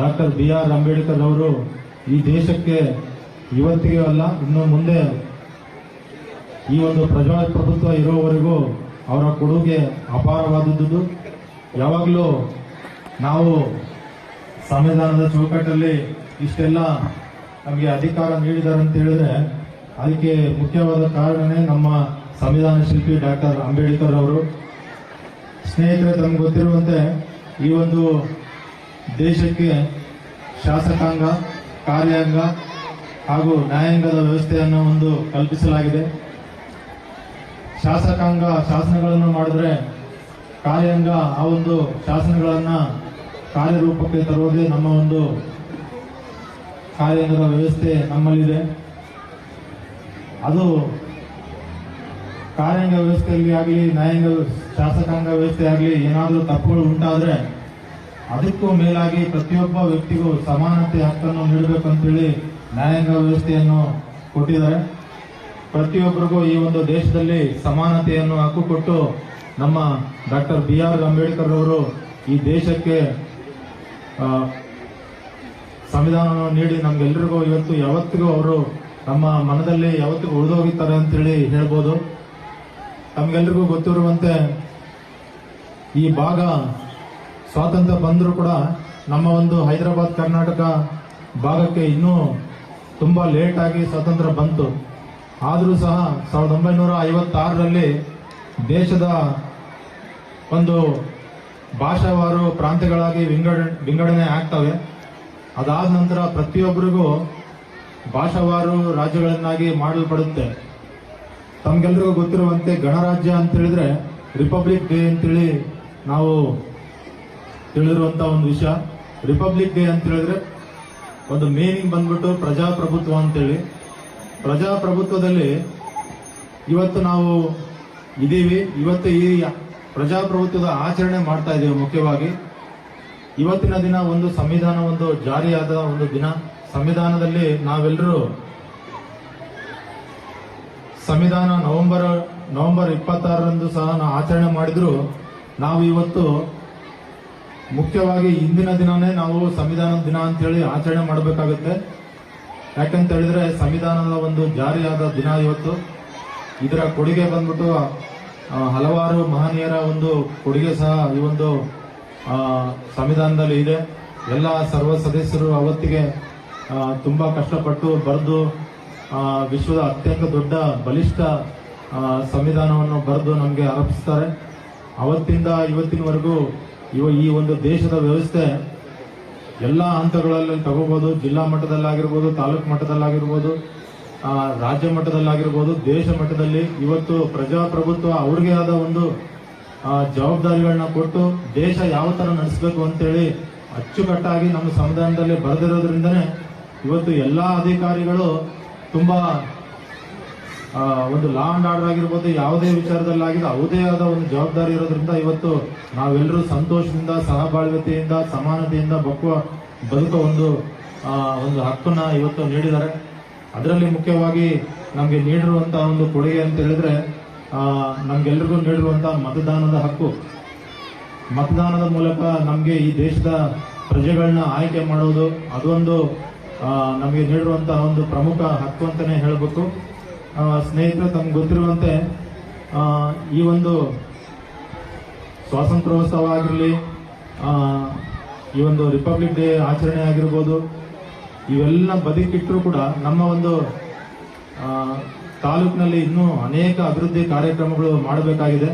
Doctor B R Ambedkar ಅವರು ಈ ದೇಶಕ್ಕೆ ಇವತ್ತಿಗೆ ಅಲ್ಲ, ಇನ್ನು ಮುಂದೆ ಈ ಒಂದು ಪ್ರಜಾಪ್ರಭುತ್ವ ಇರೋವರೆಗೂ ಅವರ ಕೊಡುಗೆ ಅಪಾರವಾದದ್ದು. ಯಾವಾಗಲೂ ನಾವು ಸಂವಿಧಾನದ ಚೌಕಟ್ಟಲ್ಲಿ ಇಷ್ಟೆಲ್ಲ ನಮಗೆ ಅಧಿಕಾರ ನೀಡಿದ್ದಾರೆ ಅಂತ ಹೇಳಿದ್ರೆ ಅದಕ್ಕೆ ಮುಖ್ಯವಾದ ಕಾರಣನೇ ನಮ್ಮ ಸಂವಿಧಾನ ಶಿಲ್ಪಿ ಡಾಕ್ಟರ್ ಅಂಬೇಡ್ಕರ್ ಅವರು. ಸ್ನೇಹಿತರೆ, ತಮ್ಗೆ ಗೊತ್ತಿರುವಂತೆ ಈ ಒಂದು ದೇಶಕ್ಕೆ ಶಾಸಕಾಂಗ, ಕಾರ್ಯಾಂಗ ಹಾಗೂ ನ್ಯಾಯಾಂಗದ ವ್ಯವಸ್ಥೆಯನ್ನು ಒಂದು ಕಲ್ಪಿಸಲಾಗಿದೆ. ಶಾಸಕಾಂಗ ಶಾಸನಗಳನ್ನು ಮಾಡಿದ್ರೆ ಕಾರ್ಯಾಂಗ ಆ ಒಂದು ಶಾಸನಗಳನ್ನು ಕಾರ್ಯರೂಪಕ್ಕೆ ತರುವುದೇ ನಮ್ಮ ಒಂದು ಕಾರ್ಯಾಂಗದ ವ್ಯವಸ್ಥೆ ನಮ್ಮಲ್ಲಿದೆ. ಅದು ಕಾರ್ಯಾಂಗ ವ್ಯವಸ್ಥೆಯಲ್ಲಿ ಆಗಲಿ, ನ್ಯಾಯಾಂಗ ಶಾಸಕಾಂಗ ವ್ಯವಸ್ಥೆ ಆಗಲಿ ಏನಾದರೂ ತಪ್ಪುಗಳು ಉಂಟಾದ್ರೆ ಅದಕ್ಕೂ ಮೇಲಾಗಿ ಪ್ರತಿಯೊಬ್ಬ ವ್ಯಕ್ತಿಗೂ ಸಮಾನತೆ ಹಕ್ಕನ್ನು ನೀಡಬೇಕಂತೇಳಿ ನ್ಯಾಯಾಂಗ ವ್ಯವಸ್ಥೆಯನ್ನು ಕೊಟ್ಟಿದ್ದಾರೆ. ಪ್ರತಿಯೊಬ್ಬರಿಗೂ ಈ ಒಂದು ದೇಶದಲ್ಲಿ ಸಮಾನತೆಯನ್ನು ಹಕ್ಕು ಕೊಟ್ಟು ನಮ್ಮ ಡಾಕ್ಟರ್ ಬಿ ಆರ್ ಅಂಬೇಡ್ಕರ್ ಅವರು ಈ ದೇಶಕ್ಕೆ ಸಂವಿಧಾನವನ್ನು ನೀಡಿ ನಮ್ಗೆಲ್ರಿಗೂ ಇವತ್ತು ಯಾವತ್ತಿಗೂ ಅವರು ನಮ್ಮ ಮನದಲ್ಲಿ ಯಾವತ್ತಿಗೂ ಉಳಿದೋಗಿದ್ದಾರೆ ಅಂತೇಳಿ ಹೇಳ್ಬೋದು. ತಮಗೆಲ್ಲರಿಗೂ ಗೊತ್ತಿರುವಂತೆ ಈ ಭಾಗ ಸ್ವಾತಂತ್ರ್ಯ ಬಂದರೂ ಕೂಡ ನಮ್ಮ ಒಂದು ಹೈದರಾಬಾದ್, ಕರ್ನಾಟಕ ಭಾಗಕ್ಕೆ ಇನ್ನೂ ತುಂಬ ಲೇಟಾಗಿ ಸ್ವಾತಂತ್ರ್ಯ ಬಂತು. ಆದರೂ ಸಹ ಸಾವಿರದ ಒಂಬೈನೂರ ಐವತ್ತಾರರಲ್ಲಿ ದೇಶದ ಒಂದು ಭಾಷಾವಾರು ಪ್ರಾಂತ್ಯಗಳಾಗಿ ವಿಂಗಡ, ವಿಂಗಡಣೆ ಆಗ್ತವೆ. ಅದಾದ ನಂತರ ಪ್ರತಿಯೊಬ್ಬರಿಗೂ ಭಾಷಾವಾರು ರಾಜ್ಯಗಳನ್ನಾಗಿ ಮಾಡಲ್ಪಡುತ್ತೆ. ತಮಗೆಲ್ಲರಿಗೂ ಗೊತ್ತಿರುವಂತೆ ಗಣರಾಜ್ಯ ಅಂತ ಹೇಳಿದ್ರೆ ರಿಪಬ್ಲಿಕ್ ಡೇ ಅಂತೇಳಿ ನಾವು ತಿಳಿದಿರುವಂತ ಒಂದು ವಿಷಯ. ರಿಪಬ್ಲಿಕ್ ಡೇ ಅಂತ ಹೇಳಿದ್ರೆ ಒಂದು ಮೀನಿಂಗ್ ಬಂದ್ಬಿಟ್ಟು ಪ್ರಜಾಪ್ರಭುತ್ವ ಅಂತೇಳಿ. ಪ್ರಜಾಪ್ರಭುತ್ವದಲ್ಲಿ ಇವತ್ತು ನಾವು ಇದ್ದೀವಿ ಇವತ್ತು ಈ ಪ್ರಜಾಪ್ರಭುತ್ವದ ಆಚರಣೆ ಮಾಡ್ತಾ ಇದ್ದೀವಿ ಮುಖ್ಯವಾಗಿ. ಇವತ್ತಿನ ದಿನ ಒಂದು ಸಂವಿಧಾನ ಒಂದು ಜಾರಿಯಾದ ಒಂದು ದಿನ. ಸಂವಿಧಾನದಲ್ಲಿ ನಾವೆಲ್ಲರೂ ಸಂವಿಧಾನ ನವೆಂಬರ್ ನವೆಂಬರ್ ಇಪ್ಪತ್ತಾರರಂದು ಸಹ ನಾವು ಆಚರಣೆ ಮಾಡಿದ್ರು. ನಾವು ಇವತ್ತು ಮುಖ್ಯವಾಗಿ ಇಂದಿನ ದಿನನೇ ನಾವು ಸಂವಿಧಾನದ ದಿನ ಅಂತೇಳಿ ಆಚರಣೆ ಮಾಡಬೇಕಾಗುತ್ತೆ. ಯಾಕಂತ ಹೇಳಿದ್ರೆ ಸಂವಿಧಾನದ ಒಂದು ಜಾರಿಯಾದ ದಿನ ಇವತ್ತು. ಇದರ ಕೊಡುಗೆ ಬಂದ್ಬಿಟ್ಟು ಹಲವಾರು ಮಹನೀಯರ ಒಂದು ಕೊಡುಗೆ ಸಹ ಈ ಒಂದು ಸಂವಿಧಾನದಲ್ಲಿ ಇದೆ. ಎಲ್ಲ ಸರ್ವ ಸದಸ್ಯರು ಅವತ್ತಿಗೆ ತುಂಬಾ ಕಷ್ಟಪಟ್ಟು ಬರೆದು ವಿಶ್ವದ ಅತ್ಯಂತ ದೊಡ್ಡ ಬಲಿಷ್ಠ ಸಂವಿಧಾನವನ್ನು ಬರೆದು ನಮಗೆ ಅರ್ಪಿಸ್ತಾರೆ. ಅವತ್ತಿಂದ ಇವತ್ತಿನವರೆಗೂ ಇವ ಈ ಒಂದು ದೇಶದ ವ್ಯವಸ್ಥೆ ಎಲ್ಲ ಹಂತಗಳಲ್ಲಿ ತಗೋಬಹುದು ಜಿಲ್ಲಾ ಮಟ್ಟದಲ್ಲಾಗಿರ್ಬೋದು, ತಾಲೂಕು ಮಟ್ಟದಲ್ಲಾಗಿರ್ಬೋದು ರಾಜ್ಯ ಮಟ್ಟದಲ್ಲಾಗಿರ್ಬೋದು, ದೇಶ ಮಟ್ಟದಲ್ಲಿ ಇವತ್ತು ಪ್ರಜಾಪ್ರಭುತ್ವ ಅವ್ರಿಗೆ ಆದ ಒಂದು ಜವಾಬ್ದಾರಿಗಳನ್ನ ಕೊಟ್ಟು ದೇಶ ಯಾವ ತರ ನಡೆಸಬೇಕು ಅಂತೇಳಿ ಅಚ್ಚುಕಟ್ಟಾಗಿ ನಮ್ಮ ಸಂವಿಧಾನದಲ್ಲಿ ಬರೆದಿರೋದ್ರಿಂದನೇ ಇವತ್ತು ಎಲ್ಲಾ ಅಧಿಕಾರಿಗಳು ತುಂಬಾ ಒಂದು ಲಾ ಅಂಡ್ ಆರ್ಡರ್ ಆಗಿರ್ಬೋದು ಯಾವುದೇ ವಿಚಾರದಲ್ಲಾಗಿದೆ ಅವುದೇ ಆದ ಒಂದು ಜವಾಬ್ದಾರಿ ಇರೋದ್ರಿಂದ ಇವತ್ತು ನಾವೆಲ್ಲರೂ ಸಂತೋಷದಿಂದ ಸಹಬಾಳ್ವತೆಯಿಂದ ಸಮಾನತೆಯಿಂದ ಬಕ್ಕುವ ಬದುಕುವ ಒಂದು ಒಂದು ಹಕ್ಕನ್ನ ಇವತ್ತು ನೀಡಿದ್ದಾರೆ. ಅದರಲ್ಲಿ ಮುಖ್ಯವಾಗಿ ನಮಗೆ ನೀಡಿರುವಂತಹ ಒಂದು ಕೊಡುಗೆ ಅಂತ ಹೇಳಿದ್ರೆ ಆ, ನಮ್ಗೆಲ್ರಿಗೂ ನೀಡಿರುವಂತಹ ಮತದಾನದ ಹಕ್ಕು. ಮತದಾನದ ಮೂಲಕ ನಮಗೆ ಈ ದೇಶದ ಪ್ರಜೆಗಳನ್ನ ಆಯ್ಕೆ ಮಾಡೋದು ಅದೊಂದು ಆ, ನಮಗೆ ನೀಡಿರುವಂತಹ ಒಂದು ಪ್ರಮುಖ ಹಕ್ಕು ಅಂತಾನೆ ಹೇಳಬೇಕು. ಸ್ನೇಹಿತರೆ, ತಮ್ಗೆ ಗೊತ್ತಿರುವಂತೆ ಈ ಒಂದು ಸ್ವಾತಂತ್ರ್ಯೋತ್ಸವ ಆಗಿರಲಿ ಈ ಒಂದು ರಿಪಬ್ಲಿಕ್ ಡೇ ಆಚರಣೆ ಆಗಿರ್ಬೋದು, ಇವೆಲ್ಲ ಬದುಕಿಟ್ಟರೂ ಕೂಡ ನಮ್ಮ ಒಂದು ತಾಲೂಕಿನಲ್ಲಿ ಇನ್ನೂ ಅನೇಕ ಅಭಿವೃದ್ಧಿ ಕಾರ್ಯಕ್ರಮಗಳು ಮಾಡಬೇಕಾಗಿದೆ.